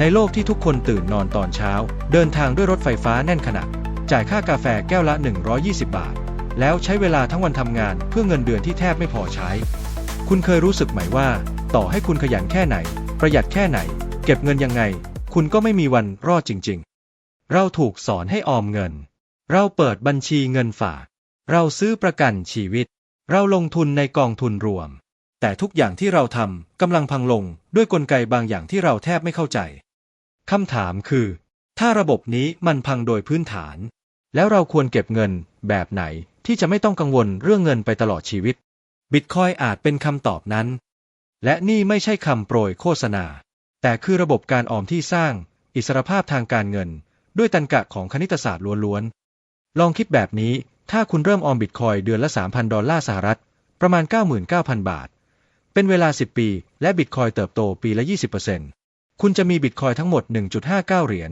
ในโลกที่ทุกคนตื่นนอนตอนเช้า เดินทางด้วยรถไฟฟ้าแน่นขนาดจ่ายค่ากาแฟแก้วละ 120 บาท แล้วใช้เวลาทั้งวันทำงานเพื่อเงินเดือนที่แทบไม่พอใช้ คุณเคยรู้สึกไหมว่า ต่อให้คุณขยันแค่ไหน ประหยัดแค่ไหน เก็บเงินยังไง คุณก็ไม่มีวันรอดจริง ๆ เราถูกสอนให้ออมเงิน เราเปิดบัญชีเงินฝาก เราซื้อประกันชีวิต เราลงทุนในกองทุนรวม แต่ทุกอย่างที่เราทำกำลังพังลงด้วยกลไกบางอย่างที่เราแทบไม่เข้าใจ คำถามคือ ถ้าระบบนี้มันพังโดยพื้นฐาน แล้วเราควรเก็บเงินแบบไหนที่จะไม่ต้องกังวลเรื่องเงินไปตลอดชีวิต บิตคอยอาจเป็นคำตอบนั้น และนี่ไม่ใช่คำโปรยโฆษณา แต่คือระบบการออมที่สร้าง อิสรภาพทางการเงิน ด้วยตันกะของคณิตศาสตร์ล้วนๆ ลองคิดแบบนี้ ถ้าคุณเริ่มออมบิตคอยเดือนละ 3,000 ดอลลาร์สหรัฐ ประมาณ 99,000 บาท เป็นเวลา 10 ปี และบิตคอยเติบโตปีละ 20% คุณจะมีบิตคอยทั้งหมด 1.59 เหรียญ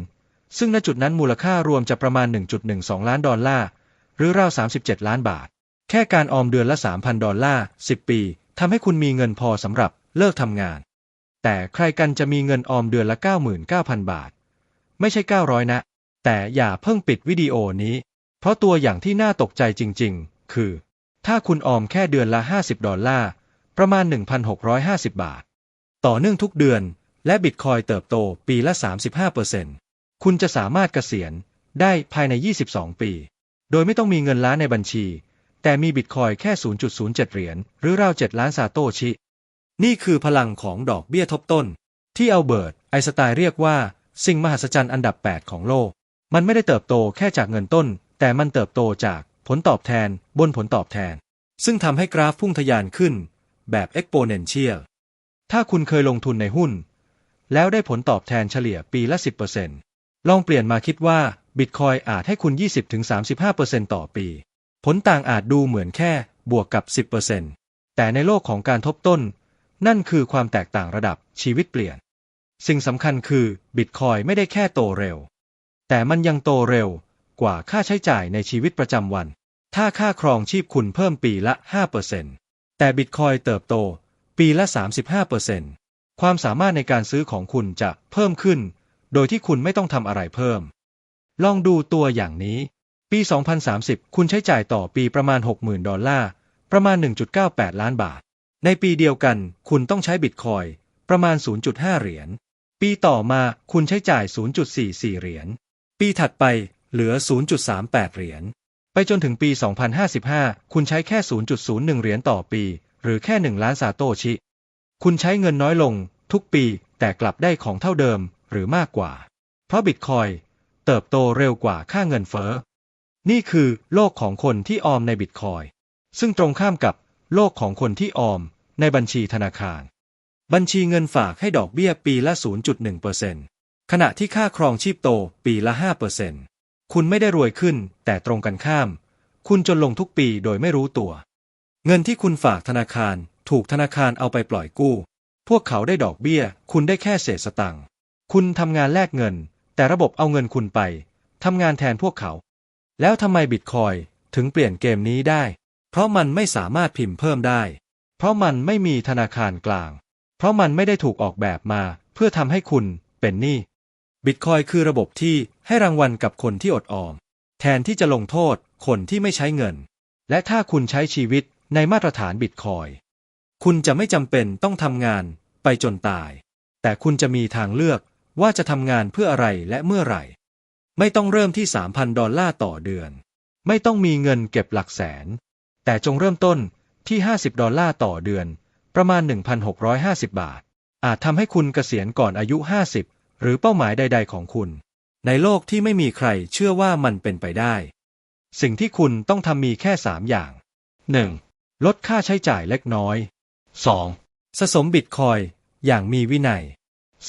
ซึ่งณจุดนั้นมูลค่ารวมจะประมาณ 1.12 ล้านดอลลาร์ หรือราว 37 ล้านบาท แค่การออมเดือนละ 3,000 ดอลลาร์ 10 ปี ทำให้คุณมีเงินพอสำหรับเลิกทำงาน แต่ใครกันจะมีเงินออมเดือนละ 99,000 บาท ไม่ใช่ 900 นะ แต่อย่าเพิ่งปิดวิดีโอนี้ เพราะตัวอย่างที่น่าตกใจจริง ๆ คือ ถ้าคุณออมแค่เดือนละ 50 ดอลลาร์ ประมาณ 1,650 บาท ต่อเนื่องทุกเดือน และบิตคอยเติบโตปีละ 35%คุณจะสามารถเกษียณได้ภายใน 22 ปี โดยไม่ต้องมีเงินล้านในบัญชี แต่มีบิตคอยแค่ 0.07 เหรียญหรือราว7ล้านซาโตชิ นี่คือพลังของดอกเบี้ยทบต้น ที่อัลเบิร์ตไอสไตน์เรียกว่า สิ่งมหัศจรรย์อันดับ 8 ของโลก มันไม่ได้เติบโตแค่จากเงินต้น แต่มันเติบโตจากผลตอบแทนบนผลตอบแทน ซึ่งทำให้กราฟพุ่งทะยานขึ้น แบบ exponential ถ้าคุณเคยลงทุนในหุ้น แล้วได้ผลตอบแทนเฉลี่ยปีละ 10%ลองเปลี่ยนมาคิดว่าบิตคอยอาจให้คุณ 20-35%ต่อปี ผลต่างอาจดูเหมือนแค่บวกกับ 10%แต่ในโลกของการทบต้น นั่นคือความแตกต่างระดับชีวิตเปลี่ยน สิ่งสำคัญคือบิตคอยไม่ได้แค่โตเร็ว แต่มันยังโตเร็วกว่าค่าใช้จ่ายในชีวิตประจำวัน ถ้าค่าครองชีพคุณเพิ่มปีละ 5%แต่บิตคอยเติบโตปีละ 35% ความสามารถในการซื้อของคุณจะเพิ่มขึ้น โดยที่คุณไม่ต้องทำอะไรเพิ่ม ลองดูตัวอย่างนี้ ปี 2030 คุณใช้จ่ายต่อปีประมาณ 60,000 ดอลลาร์ ประมาณ 1.98 ล้านบาท ในปีเดียวกัน คุณต้องใช้บิตคอยประมาณ 0.5 เหรียญ ปีต่อมาคุณใช้จ่าย 0.44 เหรียญ ปีถัดไปเหลือ 0.38 เหรียญ ไปจนถึงปี 2055 คุณใช้แค่ 0.01 เหรียญต่อปี หรือแค่ 1 ล้านซาโตชิ คุณใช้เงินน้อยลง ทุกปีแต่กลับได้ของเท่าเดิมหรือมากกว่า เพราะบิตคอยเติบโตเร็วกว่าค่าเงินเฟ้อ นี่คือโลกของคนที่ออมในบิตคอยซึ่งตรงข้ามกับโลกของคนที่ออมในบัญชีธนาคาร บัญชีเงินฝากให้ดอกเบี้ยปีละ 0.1%ขณะที่ค่าครองชีพโตปีละ 5%คุณไม่ได้รวยขึ้น แต่ตรงกันข้าม คุณจนลงทุกปีโดยไม่รู้ตัว เงินที่คุณฝากธนาคาร ถูกธนาคารเอาไปปล่อยกู้ พวกเขาได้ดอกเบี้ย คุณได้แค่เศษสตังค์คุณทำงานแลกเงิน แต่ระบบเอาเงินคุณไปทำงานแทนพวกเขา แล้วทำไมบิตคอยถึงเปลี่ยนเกมนี้ได้ เพราะมันไม่สามารถพิมพ์เพิ่มได้ เพราะมันไม่มีธนาคารกลาง เพราะมันไม่ได้ถูกออกแบบมา เพื่อทำให้คุณเป็นหนี้บิตคอยคือระบบที่ให้รางวัลกับคนที่อดออม แทนที่จะลงโทษคนที่ไม่ใช้เงิน และถ้าคุณใช้ชีวิตในมาตรฐานบิตคอย คุณจะไม่จำเป็นต้องทำงานไปจนตาย แต่คุณจะมีทางเลือกว่าจะทำงานเพื่ออะไรและเมื่อไหร่ ไม่ต้องเริ่มที่ 3,000 ดอลลาร์ต่อเดือน ไม่ต้องมีเงินเก็บหลักแสน แต่จงเริ่มต้นที่ 50 ดอลลาร์ต่อเดือน ประมาณ 1,650 บาท อาจทำให้คุณเกษียณก่อนอายุ 50 หรือเป้าหมายใด ๆ ของคุณ ในโลกที่ไม่มีใครเชื่อว่ามันเป็นไปได้ สิ่งที่คุณต้องทำมีแค่ 3 อย่าง 1. ลดค่าใช้จ่ายเล็กน้อย 2. สะสมบิตคอยอย่างมีวินัย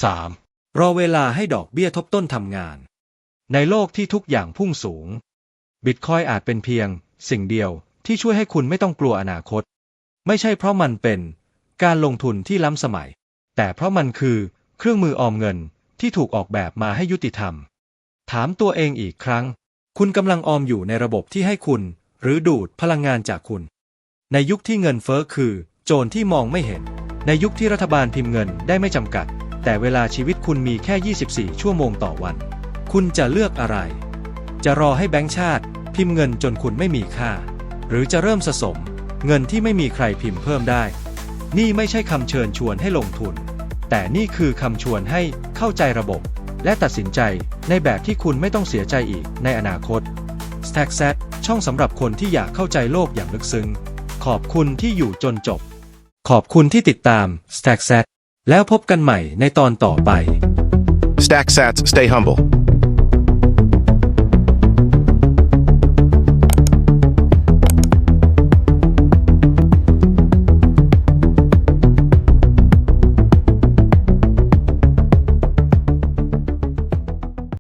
3. รอเวลาให้ดอกเบี้ยทบต้นทำงาน ในโลกที่ทุกอย่างพุ่งสูง บิตคอยอาจเป็นเพียง สิ่งเดียวที่ช่วยให้คุณไม่ต้องกลัวอนาคต ไม่ใช่เพราะมันเป็น การลงทุนที่ล้ำสมัย แต่เพราะมันคือเครื่องมือออมเงินที่ถูกออกแบบมาให้ยุติธรรม ถามตัวเองอีกครั้ง คุณกำลังออมอยู่ในระบบที่ให้คุณ หรือดูดพลังงานจากคุณ ในยุคที่เงินเฟ้อคือ โจรที่มองไม่เห็น ในยุคที่รัฐบาลพิมพ์เงินได้ไม่จำกัด แต่เวลาชีวิตคุณมีแค่ 24 ชั่วโมงต่อวัน คุณจะเลือกอะไร จะรอให้แบงค์ชาติ พิมพ์เงินจนคุณไม่มีค่า หรือจะเริ่มสะสม เงินที่ไม่มีใครพิมพ์เพิ่มได้ นี่ไม่ใช่คำเชิญชวนให้ลงทุน แต่นี่คือคำชวนให้เข้าใจระบบ และตัดสินใจในแบบที่คุณไม่ต้องเสียใจอีกในอนาคต Stack Set ช่องสำหรับคนที่อยากเข้าใจโลกอย่างลึกซึ้งขอบคุณที่อยู่จนจบ ขอบคุณที่ติดตาม Stack Set แล้วพบกันใหม่ในตอนต่อไป Stack sats, stay humble.